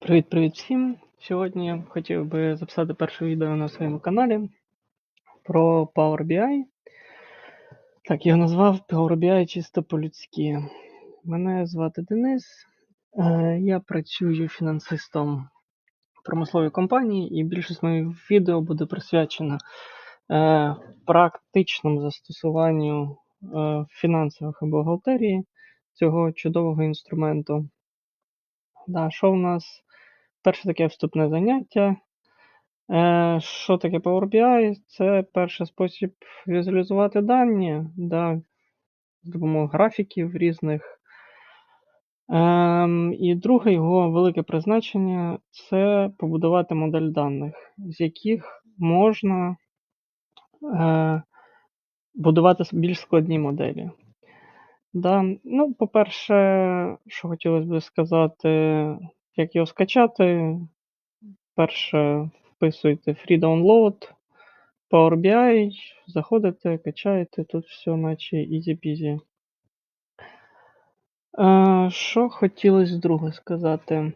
Привіт-привіт всім! Сьогодні я хотів би записати перше відео на своєму каналі про Power BI. Так, я назвав Power BI чисто по-людськи. Мене звати Денис. Е, Я працюю фінансистом в промисловій компанії, і більшість моїх відео буде присвячено е, практичному застосуванню е, фінансових бухгалтерії цього чудового інструменту. Да, що в нас? Перше таке вступне заняття. Е, Що таке Power BI? Це перший спосіб візуалізувати дані да, з допомогою графіків різних. Ем, І друге його велике призначення це побудувати модель даних, з яких можна е, будувати більш складні моделі. Да. Ну, По-перше, що хотілося б сказати, як його скачати. Перше, вписуєте Free Download, Power BI, заходите, качаєте, тут все наче easy-peasy. Е, Що хотілося друге сказати? Е,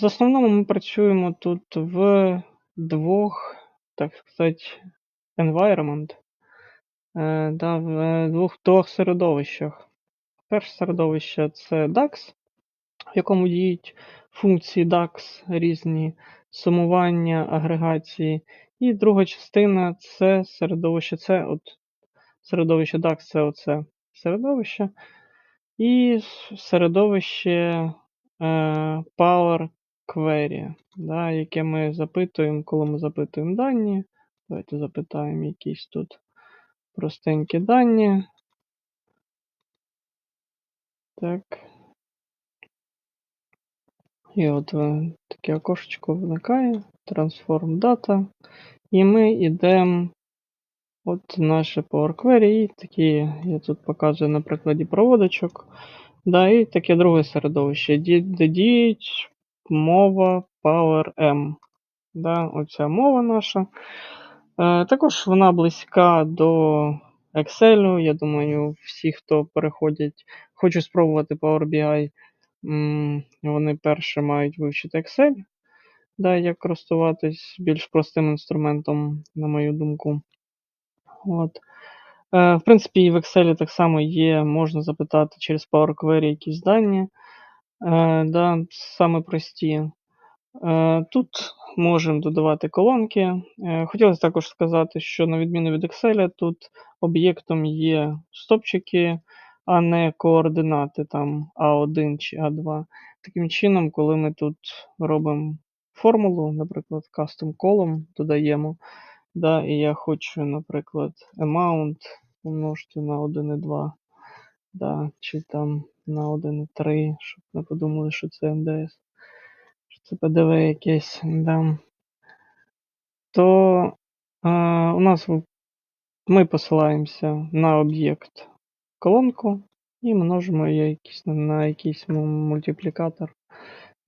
В основному ми працюємо тут в двох, так сказати, environment, е, да, в двох, двох середовищах. Перше середовище це DAX, в якому діють функції DAX різні, сумування, агрегації. І друга частина це середовище, це от середовище DAX, це оце середовище. І середовище е, Power Query, да, яке ми запитуємо, коли ми запитуємо дані. Давайте запитаємо якісь тут простенькі дані. Так. І от е, таке окошечко виникає, Transform Data. І ми йдемо от наше Power Query, і такі, я тут показую на прикладі проводочок. Да, І таке друге середовище, де діють мова PowerM. Да, Оця мова наша. Е, Також вона близька до Excel. Я думаю, всі, хто переходять, хочуть спробувати Power BI, вони перше мають вивчити Excel. Да, як користуватись більш простим інструментом, на мою думку. От. Е, В принципі, і в Excel так само є, можна запитати через Power Query якісь дані. Е, да, Саме прості. Е, Тут можемо додавати колонки. Хотілося також сказати, що на відміну від Excel, тут об'єктом є стопчики, а не координати там А1 чи А2. Таким чином, коли ми тут робимо формулу, наприклад, custom column додаємо, да, і я хочу, наприклад, amount помножити на 1,2, да, чи там на 1,3, щоб не подумали, що це НДС, що це ПДВ якесь, да. то е, у нас ми посилаємося на об'єкт колонку і множимо її на якийсь мультиплікатор.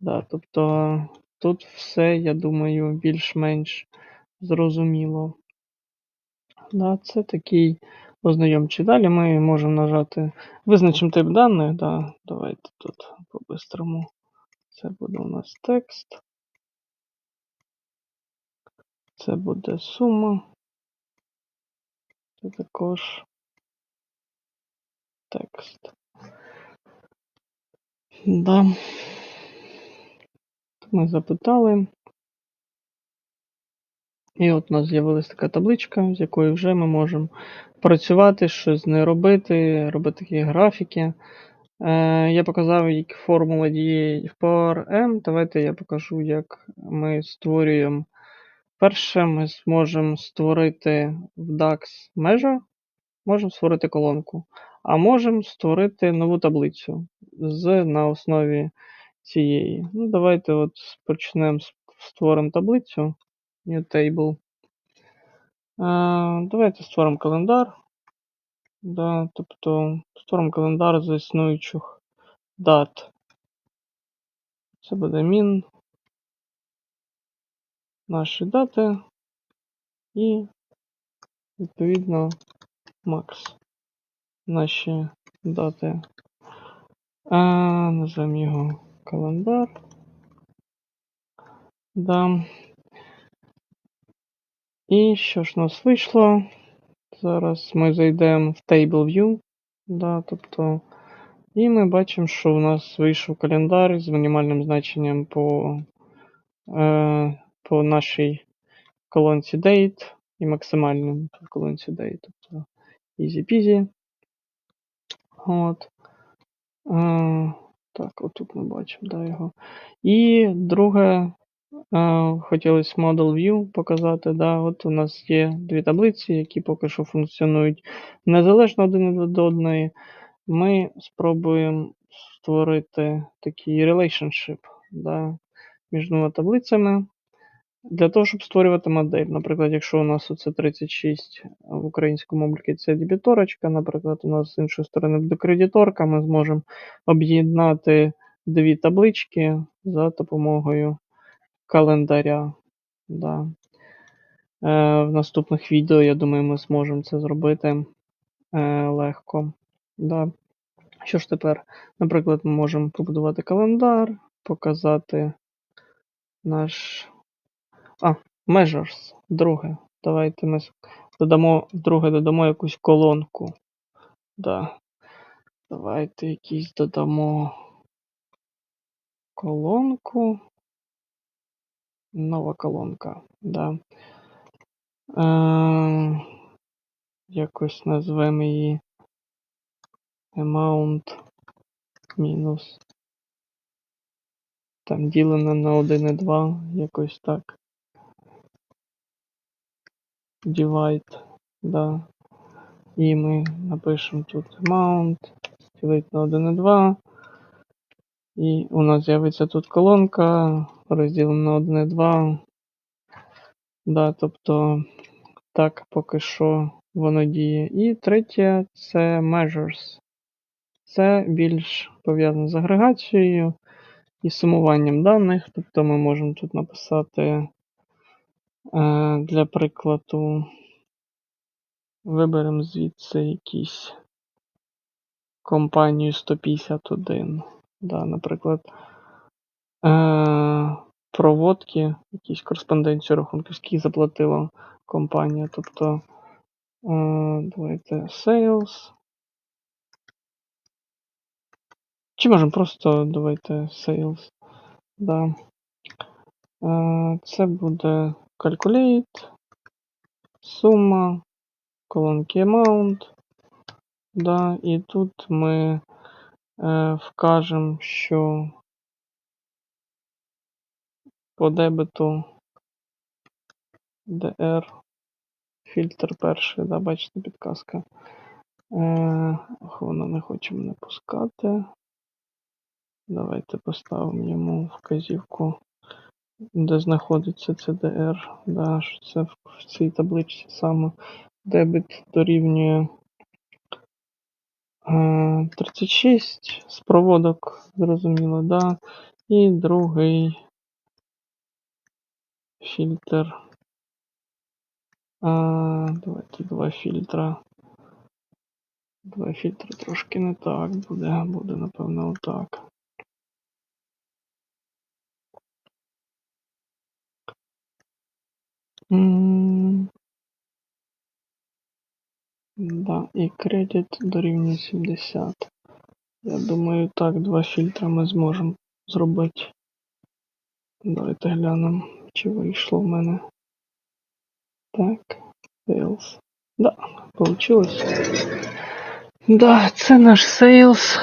Да, тобто тут все, я думаю, більш-менш зрозуміло. Да, це такий ознайомчий. Далі ми можемо нажати визначимо тип даних. Да, давайте тут по-бистрому. Це буде у нас текст. Це буде сума. Це також текст. Да. Ми запитали. І от у нас з'явилася така табличка, з якою вже ми можемо працювати, щось з нею робити, робити такі графіки. Е, я показав, як формула діє в PowerM. Давайте я покажу, як ми створюємо. Перше, ми зможемо створити в DAX Measure, можемо створити колонку, а можемо створити нову таблицю з, на основі цієї. Ну, Давайте от почнемо, створимо таблицю. New table. Давайте створимо календар. Да, тобто створимо календар з існуючих дат. Це буде мін. Наші дати. І, відповідно, макс. Наші дати. А, називаємо його календар. Да. І що ж у нас вийшло? Зараз ми зайдемо в Table View. Да, тобто, і ми бачимо, що у нас вийшов календар з мінімальним значенням по, е, по нашій колонці Date і максимальним по колонці Date. Тобто easy peasy. От. Е, так, отут ми бачимо да, його. І друге, е, хотілося Model View показати. Да, От у нас є дві таблиці, які поки що функціонують незалежно один від одної. Ми спробуємо створити такий relationship да, між двома таблицями. Для того, щоб створювати модель. Наприклад, якщо у нас оце 36 в українському обліку це дебіторочка, наприклад, у нас з іншої сторони буде кредиторка, ми зможемо об'єднати дві таблички за допомогою календаря. Да. Е, В наступних відео, я думаю, ми зможемо це зробити е, легко. Да. Що ж тепер? Наприклад, ми можемо побудувати календар, показати наш. А, measures. Друге. Давайте ми додамо, друге додамо якусь колонку. Да. Давайте якісь додамо колонку. Нова колонка. Да. Е, якось назвемо її amount мінус. Там ділено на 1 і 2, якось так. Divide, да. І ми напишемо тут amount, ділити на 1 і 2. І у нас з'явиться тут колонка, розділена на 1 і 2. Да, тобто так поки що воно діє. І третє це measures. Це більш пов'язано з агрегацією і сумуванням даних. Тобто ми можемо тут написати для прикладу, виберемо звідси якісь компанію 151. Да, Наприклад, е, проводки, якісь кореспонденцію рахунків, скільки заплатила компанія. Тобто, е, давайте sales. Чи можемо просто давайте sales. Да. Е, Це буде calculate, сума, колонки amount. Да, І тут ми е, вкажемо, що по дебету DR фільтр перший, да, бачите, підказка. Е, Воно не хочемо не пускати. Давайте поставимо йому вказівку, де знаходиться CDR. Да, що це в, цій табличці саме дебет дорівнює е, 36 з проводок, зрозуміло, да. І другий фільтр. А, давайте два фільтра. Два фільтри трошки не так буде, буде, напевно, отак. М, Да, і кредит дорівнює 70. Я думаю, так, два фільтри ми зможемо зробити. Давайте глянемо, чи вийшло в мене. Так, sales. Да, получилось. Да, це наш sales.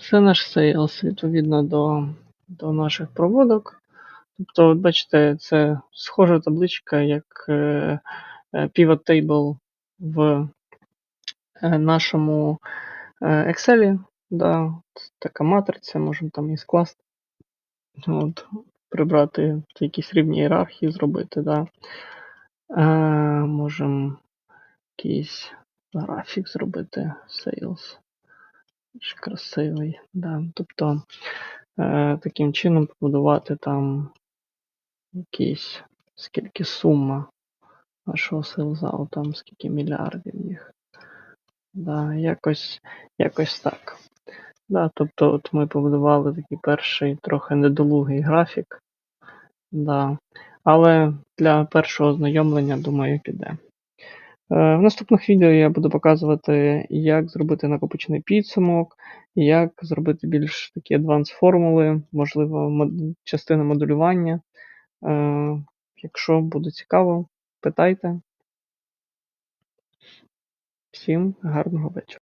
Це наш sales, відповідно до, до наших проводок. Тобто, от бачите, це схожа табличка, як е, е, pivot table в е, нашому Excel. Да, така матриця, можемо там і скласти. От, прибрати якісь рівні ієрархії зробити. Да. Е, можемо якийсь графік зробити sales. Красивий. Да. Тобто е, таким чином побудувати там якісь скільки сума нашого селзау, там скільки мільярдів їх. Да, якось, якось так. Да, тобто от ми побудували такий перший трохи недолугий графік. Да. Але для першого ознайомлення, думаю, піде. Е, В наступних відео я буду показувати, як зробити накопичений підсумок, як зробити більш такі адванс формули, можливо, частина моделювання. Е, Якщо буде цікаво, питайте. Всім гарного вечора.